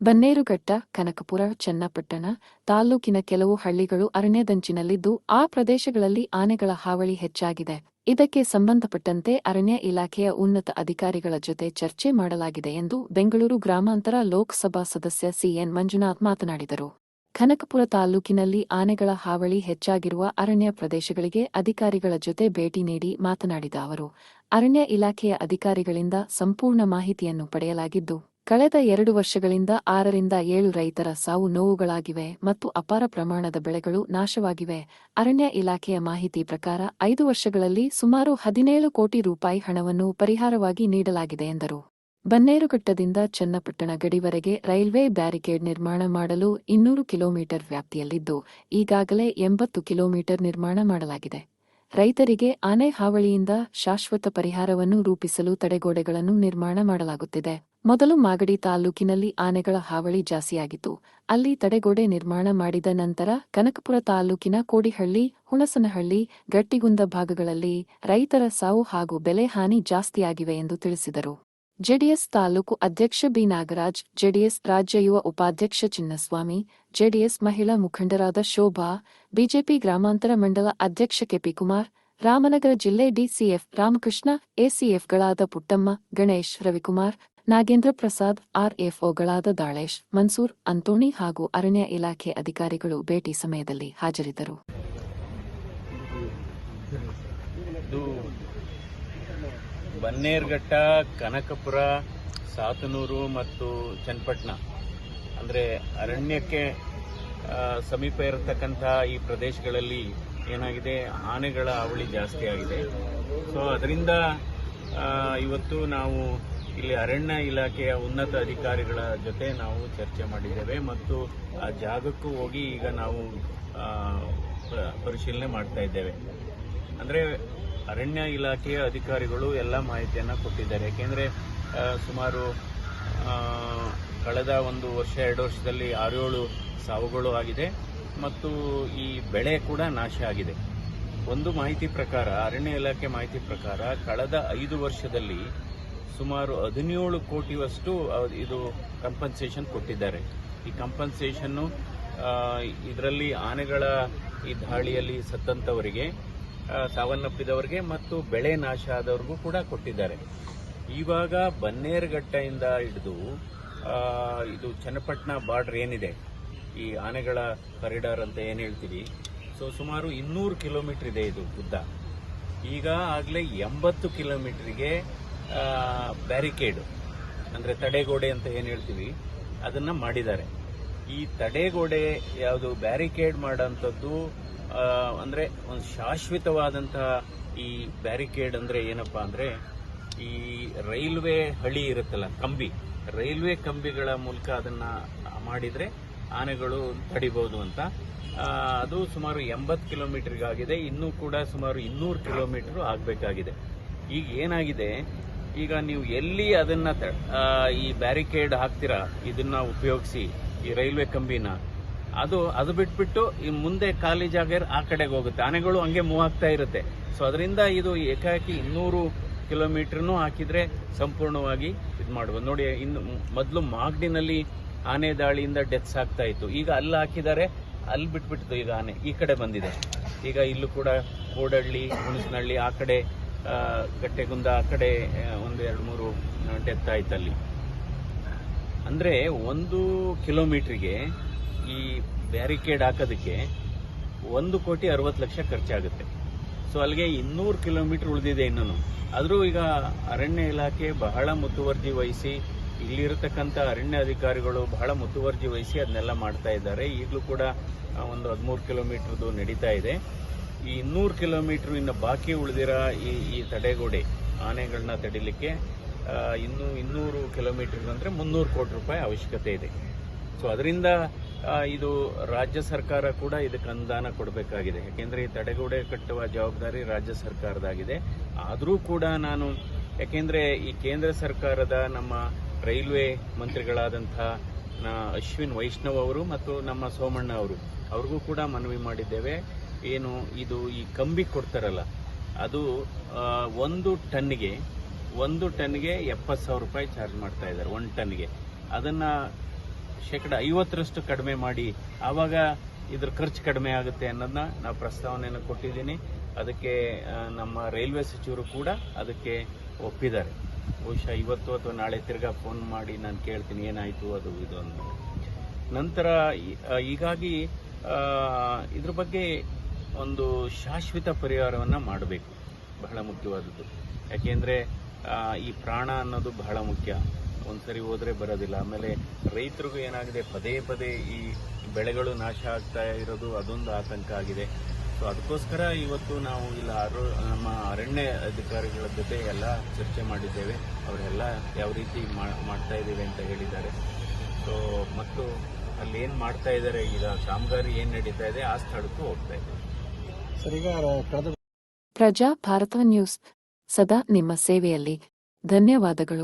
ಬನ್ನೇರುಘಟ್ಟ, ಕನಕಪುರ, ಚನ್ನಪಟ್ಟಣ ತಾಲ್ಲೂಕಿನ ಕೆಲವು ಹಳ್ಳಿಗಳು ಅರಣ್ಯದಂಚಿನಲ್ಲಿದ್ದು ಆ ಪ್ರದೇಶಗಳಲ್ಲಿ ಆನೆಗಳ ಹಾವಳಿ ಹೆಚ್ಚಾಗಿದೆ. ಇದಕ್ಕೆ ಸಂಬಂಧಪಟ್ಟಂತೆ ಅರಣ್ಯ ಇಲಾಖೆಯ ಉನ್ನತ ಅಧಿಕಾರಿಗಳ ಜೊತೆ ಚರ್ಚೆ ಮಾಡಲಾಗಿದೆ ಎಂದು ಬೆಂಗಳೂರು ಗ್ರಾಮಾಂತರ ಲೋಕಸಭಾ ಸದಸ್ಯ ಸಿಎನ್ ಮಂಜುನಾಥ್ ಮಾತನಾಡಿದರು. ಕನಕಪುರ ತಾಲ್ಲೂಕಿನಲ್ಲಿ ಆನೆಗಳ ಹಾವಳಿ ಹೆಚ್ಚಾಗಿರುವ ಅರಣ್ಯ ಪ್ರದೇಶಗಳಿಗೆ ಅಧಿಕಾರಿಗಳ ಜೊತೆ ಭೇಟಿ ನೀಡಿ ಮಾತನಾಡಿದ ಅವರು, ಅರಣ್ಯ ಇಲಾಖೆಯ ಅಧಿಕಾರಿಗಳಿಂದ ಸಂಪೂರ್ಣ ಮಾಹಿತಿಯನ್ನು ಪಡೆಯಲಾಗಿದ್ದು ಕಳೆದ ಎರಡು ವರ್ಷಗಳಿಂದ ಆರರಿಂದ ಏಳು ರೈತರ ಸಾವು ನೋವುಗಳಾಗಿವೆ ಮತ್ತು ಅಪಾರ ಪ್ರಮಾಣದ ಬೆಳೆಗಳು ನಾಶವಾಗಿವೆ. ಅರಣ್ಯ ಇಲಾಖೆಯ ಮಾಹಿತಿ ಪ್ರಕಾರ ಐದು ವರ್ಷಗಳಲ್ಲಿ ಸುಮಾರು ಹದಿನೇಳು ಕೋಟಿ ರೂಪಾಯಿ ಹಣವನ್ನು ಪರಿಹಾರವಾಗಿ ನೀಡಲಾಗಿದೆ ಎಂದರು. ಬನ್ನೇರುಘಟ್ಟದಿಂದ ಚನ್ನಪಟ್ಟಣ ಗಡಿವರೆಗೆ ರೈಲ್ವೆ ಬ್ಯಾರಿಕೇಡ್ ನಿರ್ಮಾಣ ಮಾಡಲು ಇನ್ನೂರು ಕಿಲೋಮೀಟರ್ ವ್ಯಾಪ್ತಿಯಲ್ಲಿದ್ದು, ಈಗಾಗಲೇ ಎಂಬತ್ತು ಕಿಲೋಮೀಟರ್ ನಿರ್ಮಾಣ ಮಾಡಲಾಗಿದೆ. ರೈತರಿಗೆ ಆನೆ ಹಾವಳಿಯಿಂದ ಶಾಶ್ವತ ಪರಿಹಾರವನ್ನು ರೂಪಿಸಲು ತಡೆಗೋಡೆಗಳನ್ನು ನಿರ್ಮಾಣ ಮಾಡಲಾಗುತ್ತಿದೆ. ಮೊದಲು ಮಾಗಡಿ ತಾಲ್ಲೂಕಿನಲ್ಲಿ ಆನೆಗಳ ಹಾವಳಿ ಜಾಸ್ತಿಯಾಗಿತ್ತು. ಅಲ್ಲಿ ತಡೆಗೋಡೆ ನಿರ್ಮಾಣ ಮಾಡಿದ ನಂತರ ಕನಕಪುರ ತಾಲ್ಲೂಕಿನ ಕೋಡಿಹಳ್ಳಿ, ಹುಣಸನಹಳ್ಳಿ, ಗಟ್ಟಿಗುಂದ ಭಾಗಗಳಲ್ಲಿ ರೈತರ ಸಾವು ಹಾಗೂ ಬೆಲೆ ಹಾನಿ ಜಾಸ್ತಿಯಾಗಿವೆ ಎಂದು ತಿಳಿಸಿದರು. ಜೆಡಿಎಸ್ ತಾಲೂಕು ಅಧ್ಯಕ್ಷ ಬಿ. ನಾಗರಾಜ್, ಜೆಡಿಎಸ್ ರಾಜ್ಯ ಯುವ ಉಪಾಧ್ಯಕ್ಷ ಚಿನ್ನಸ್ವಾಮಿ, ಜೆಡಿಎಸ್ ಮಹಿಳಾ ಮುಖಂಡರಾದ ಶೋಭಾ, ಬಿಜೆಪಿ ಗ್ರಾಮಾಂತರ ಮಂಡಲ ಅಧ್ಯಕ್ಷ ಕೆಪಿ ಕುಮಾರ್ ರಾಮನಗರ ಜಿಲ್ಲೆ ಡಿಸಿಎಫ್ ರಾಮಕೃಷ್ಣ, ಎಸಿಎಫ್ಗಳಾದ ಪುಟ್ಟಮ್ಮ, ಗಣೇಶ್, ರವಿಕುಮಾರ್ ನಾಗೇಂದ್ರ ಪ್ರಸಾದ್, ಆರ್ಎಫ್ಒಗಳಾದ ದಾಳೇಶ್, ಮನ್ಸೂರ್, ಅಂತೋಣಿ ಹಾಗೂ ಅರಣ್ಯ ಇಲಾಖೆ ಅಧಿಕಾರಿಗಳು ಭೇಟಿ ಸಮಯದಲ್ಲಿ ಹಾಜರಿದ್ದರು. ಬನ್ನೇರ್ಘಟ್ಟ, ಕನಕಪುರ, ಸಾತನೂರು ಮತ್ತು ಚನ್ನಪಟ್ಟಣ. ಅಂದರೆ ಅರಣ್ಯಕ್ಕೆ ಸಮೀಪ ಇರತಕ್ಕಂಥ ಈ ಪ್ರದೇಶಗಳಲ್ಲಿ ಏನಾಗಿದೆ? ಆನೆಗಳ ಅವಳಿ ಜಾಸ್ತಿ ಆಗಿದೆ. ಸೊ ಅದರಿಂದ ಇವತ್ತು ನಾವು ಇಲ್ಲಿ ಅರಣ್ಯ ಇಲಾಖೆಯ ಉನ್ನತ ಅಧಿಕಾರಿಗಳ ಜೊತೆ ನಾವು ಚರ್ಚೆ ಮಾಡಿದ್ದೇವೆ ಮತ್ತು ಆ ಜಾಗಕ್ಕೂ ಹೋಗಿ ಈಗ ನಾವು ಪರಿಶೀಲನೆ ಮಾಡ್ತಾ ಇದ್ದೇವೆ. ಅಂದರೆ ಅರಣ್ಯ ಇಲಾಖೆಯ ಅಧಿಕಾರಿಗಳು ಎಲ್ಲ ಮಾಹಿತಿಯನ್ನು ಕೊಟ್ಟಿದ್ದಾರೆ. ಏಕೆಂದರೆ ಸುಮಾರು ಕಳೆದ ಒಂದು ವರ್ಷ, ಎರಡು ವರ್ಷದಲ್ಲಿ ಆರೇಳು ಸಾವುಗಳು ಆಗಿದೆ ಮತ್ತು ಈ ಬೆಳೆ ಕೂಡ ನಾಶ ಆಗಿದೆ. ಒಂದು ಮಾಹಿತಿ ಪ್ರಕಾರ, ಅರಣ್ಯ ಇಲಾಖೆ ಮಾಹಿತಿ ಪ್ರಕಾರ ಕಳೆದ ಐದು ವರ್ಷದಲ್ಲಿ ಸುಮಾರು ಹದಿನೇಳು ಕೋಟಿವಷ್ಟು ಇದು ಕಂಪನ್ಸೇಷನ್ ಕೊಟ್ಟಿದ್ದಾರೆ. ಈ ಕಂಪನ್ಸೇಷನ್ನು ಇದರಲ್ಲಿ ಆನೆಗಳ ಈ ದಾಳಿಯಲ್ಲಿ ಸತ್ತಂತವರಿಗೆ ಸಾವನ್ನಪ್ಪಿದವರಿಗೆ ಮತ್ತು ಬೆಳೆ ನಾಶ ಆದವ್ರಿಗೂ ಕೂಡ ಕೊಟ್ಟಿದ್ದಾರೆ. ಇವಾಗ ಬನ್ನೇರುಘಟ್ಟೆಯಿಂದ ಹಿಡಿದು ಇದು ಚನ್ನಪಟ್ಟಣ ಬಾರ್ಡರ್ ಏನಿದೆ, ಈ ಆನೆಗಳ ಕಾರಿಡಾರ್ ಅಂತ ಏನು ಹೇಳ್ತೀವಿ ಸೊ ಸುಮಾರು ಇನ್ನೂರು ಕಿಲೋಮೀಟರ್ ಇದೆ ಇದು ಉದ್ದ. ಈಗ ಆಗಲೇ ಎಂಬತ್ತು ಕಿಲೋಮೀಟರ್ಗೆ ಬ್ಯಾರಿಕೇಡ್ ಅಂದರೆ ತಡೆಗೋಡೆ ಅಂತ ಏನು ಹೇಳ್ತೀವಿ, ಅದನ್ನು ಮಾಡಿದ್ದಾರೆ. ಈ ತಡೆಗೋಡೆ ಯಾವುದು ಬ್ಯಾರಿಕೇಡ್ ಮಾಡೋಂಥದ್ದು ಅಂದರೆ ಒಂದು ಶಾಶ್ವತವಾದಂತಹ ಈ ಬ್ಯಾರಿಕೇಡ್ ಅಂದರೆ ಏನಪ್ಪ ಅಂದರೆ, ಈ ರೈಲ್ವೆ ಹಳಿ ಇರುತ್ತಲ್ಲ, ಕಂಬಿ. ರೈಲ್ವೆ ಕಂಬಿಗಳ ಮೂಲಕ ಅದನ್ನು ಮಾಡಿದರೆ ಆನೆಗಳು ತಡಿಬಹುದು ಅಂತ. ಅದು ಸುಮಾರು ಎಂಬತ್ತು ಕಿಲೋಮೀಟರ್ಗಾಗಿದೆ ಇನ್ನೂ ಕೂಡ ಸುಮಾರು ಇನ್ನೂರು ಕಿಲೋಮೀಟರ್ ಆಗಬೇಕಾಗಿದೆ. ಈಗ ಏನಾಗಿದೆ ಈಗ ನೀವು ಎಲ್ಲಿ ಅದನ್ನ ಈ ಬ್ಯಾರಿಕೇಡ್ ಹಾಕ್ತೀರಾ, ಇದನ್ನ ಉಪಯೋಗಿಸಿ, ಈ ರೈಲ್ವೆ ಕಂಬಿನ, ಅದು ಅದು ಬಿಟ್ಬಿಟ್ಟು ಈ ಮುಂದೆ ಖಾಲಿ ಜಾಗ ಆ ಕಡೆಗೆ ಹೋಗುತ್ತೆ. ಆನೆಗಳು ಹಂಗೆ ಮೂವ್ ಆಗ್ತಾ ಇರುತ್ತೆ. ಸೊ ಅದರಿಂದ ಇದು ಏಕಾಏಕಿ ಇನ್ನೂರು ಕಿಲೋಮೀಟರ್ನು ಹಾಕಿದ್ರೆ ಸಂಪೂರ್ಣವಾಗಿ ಇದು ಮಾಡ್ಬೋದು ನೋಡಿ, ಇನ್ನು ಮೊದಲು ಮಾಗ್ಡಿನಲ್ಲಿ ಆನೆ ದಾಳಿಯಿಂದ ಡೆತ್ಸ್ ಆಗ್ತಾ ಇತ್ತು. ಈಗ ಅಲ್ಲಿ ಹಾಕಿದ್ದಾರೆ, ಅಲ್ಲಿ ಬಿಟ್ಬಿಟ್ಟು ಈಗ ಆನೆ. ಈ ಕಡೆ ಬಂದಿದೆ. ಈಗ ಇಲ್ಲೂ ಕೂಡ ಕೋಡಹಳ್ಳಿ ಹುಣಸನಹಳ್ಳಿ, ಆ ಕಡೆ ಗಟ್ಟೆಗುಂದ, ಆ ಕಡೆ ಒಂದು ಎರಡು ಮೂರು ಡೆತ್ ಆಯ್ತು ಅಲ್ಲಿ. ಅಂದರೆ ಒಂದು ಕಿಲೋಮೀಟ್ರಿಗೆ ಈ ಬ್ಯಾರಿಕೇಡ್ ಹಾಕೋದಕ್ಕೆ ಒಂದು ಕೋಟಿ ಅರವತ್ತು ಲಕ್ಷ ಖರ್ಚಾಗುತ್ತೆ. ಸೊ ಅಲ್ಲಿಗೆ ಇನ್ನೂರು ಕಿಲೋಮೀಟರ್ ಉಳಿದಿದೆ ಇನ್ನೂ ಆದರೂ ಈಗ ಅರಣ್ಯ ಇಲಾಖೆ ಬಹಳ ಮುತುವರ್ಜಿ ವಹಿಸಿ, ಇಲ್ಲಿರತಕ್ಕಂಥ ಅರಣ್ಯ ಅಧಿಕಾರಿಗಳು ಬಹಳ ಮುತುವರ್ಜಿ ವಹಿಸಿ ಅದನ್ನೆಲ್ಲ ಮಾಡ್ತಾ ಇದ್ದಾರೆ. ಈಗಲೂ ಕೂಡ ಒಂದು ಹದಿಮೂರು ಕಿಲೋಮೀಟ್ರದ್ದು ನಡೀತಾ ಇದೆ. ಈ ಇನ್ನೂರು ಕಿಲೋಮೀಟ್ರ್ ಇನ್ನು ಬಾಕಿ ಉಳಿದಿರೋ ಈ ಈ ತಡೆಗೋಡೆ ಆನೆಗಳನ್ನ ತಡಿಲಿಕ್ಕೆ ಇನ್ನು ಇನ್ನೂರು ಕಿಲೋಮೀಟರ್ ಅಂದರೆ ಮುನ್ನೂರು ಕೋಟಿ ರೂಪಾಯಿ ಅವಶ್ಯಕತೆ ಇದೆ. ಸೊ ಅದರಿಂದ ಇದು ರಾಜ್ಯ ಸರ್ಕಾರ ಕೂಡ ಇದಕ್ಕೆ ಅನುದಾನ ಕೊಡಬೇಕಾಗಿದೆ. ಯಾಕೆಂದರೆ ಈ ತಡೆಗೋಡೆ ಕಟ್ಟುವ ಜವಾಬ್ದಾರಿ ರಾಜ್ಯ ಸರ್ಕಾರದಾಗಿದೆ. ಆದರೂ ಕೂಡ ನಾನು, ಯಾಕೆಂದರೆ ಈ ಕೇಂದ್ರ ಸರ್ಕಾರದ ನಮ್ಮ ರೈಲ್ವೆ ಮಂತ್ರಿಗಳಾದಂಥ ಅಶ್ವಿನ್ ವೈಷ್ಣವ್ ಅವರು ಮತ್ತು ನಮ್ಮ ಸೋಮಣ್ಣ ಅವರು, ಅವ್ರಿಗೂ ಕೂಡ ಮನವಿ ಮಾಡಿದ್ದೇವೆ. ಏನು, ಇದು ಈ ಕಂಬಿ ಕೊಡ್ತಾರಲ್ಲ ಅದು ಒಂದು ಟನ್ಗೆ ಒಂದು ಟನ್ಗೆ ಎಪ್ಪತ್ತು ಸಾವಿರ ರೂಪಾಯಿ ಚಾರ್ಜ್ ಮಾಡ್ತಾ ಇದ್ದಾರೆ, ಒಂದು ಟನ್ಗೆ ಅದನ್ನು ಶೇಕಡ ಐವತ್ತರಷ್ಟು ಕಡಿಮೆ ಮಾಡಿ, ಆವಾಗ ಇದ್ರ ಖರ್ಚು ಕಡಿಮೆ ಆಗುತ್ತೆ ಅನ್ನೋದನ್ನ ನಾವು ಪ್ರಸ್ತಾವನೆಯನ್ನು ಕೊಟ್ಟಿದ್ದೀನಿ. ಅದಕ್ಕೆ ನಮ್ಮ ರೈಲ್ವೆ ಸಚಿವರು ಕೂಡ ಅದಕ್ಕೆ ಒಪ್ಪಿದ್ದಾರೆ. ಬಹುಶಃ ಇವತ್ತು ಅಥವಾ ನಾಳೆ ತಿರ್ಗಾ ಫೋನ್ ಮಾಡಿ ನಾನು ಕೇಳ್ತೀನಿ, ಏನಾಯಿತು, ಅದು, ಇದು ಅಂತ. ನಂತರ ಹೀಗಾಗಿ ಇದ್ರ ಬಗ್ಗೆ ಒಂದು ಶಾಶ್ವತ ಪರಿಹಾರವನ್ನು ಮಾಡಬೇಕು. ಬಹಳ ಮುಖ್ಯವಾದದ್ದು. ಯಾಕೆಂದರೆ ಈ ಪ್ರಾಣ ಅನ್ನೋದು ಬಹಳ ಮುಖ್ಯ. ಒಂದು ಸರಿ ಹೋದರೆ ಬರೋದಿಲ್ಲ. ಆಮೇಲೆ ರೈತರಿಗೂ ಏನಾಗಿದೆ? ಪದೇ ಪದೇ ಈ ಬೆಳೆಗಳು ನಾಶ ಆಗ್ತಾ ಇರೋದು ಅದೊಂದು ಆತಂಕ ಆಗಿದೆ. ಸೊ ಅದಕ್ಕೋಸ್ಕರ ಇವತ್ತು ನಾವು ಇಲ್ಲ ಅರು ನಮ್ಮ ಅರಣ್ಯ ಅಧಿಕಾರಿಗಳ ಜೊತೆ ಎಲ್ಲ ಚರ್ಚೆ ಮಾಡಿದ್ದೇವೆ. ಅವರೆಲ್ಲ ಯಾವ ರೀತಿ ಮಾಡ್ತಾ ಇದ್ದೀವಿ ಅಂತ ಹೇಳಿದ್ದಾರೆ. ಸೊ ಮತ್ತು ಅಲ್ಲಿ ಏನು ಮಾಡ್ತಾ ಇದ್ದಾರೆ? ಈಗ ಕಾಮಗಾರಿ ಏನು ನಡೀತಾ ಇದೆ? ಆ ಸ್ಥಳಕ್ಕೂ ಹೋಗ್ತಾ ಇದ್ದಾರೆ ಪ್ರಜಾ ಭಾರತ ನ್ಯೂಸ್. ಸದಾ ನಿಮ್ಮ ಸೇವೆಯಲ್ಲಿ. ಧನ್ಯವಾದಗಳು.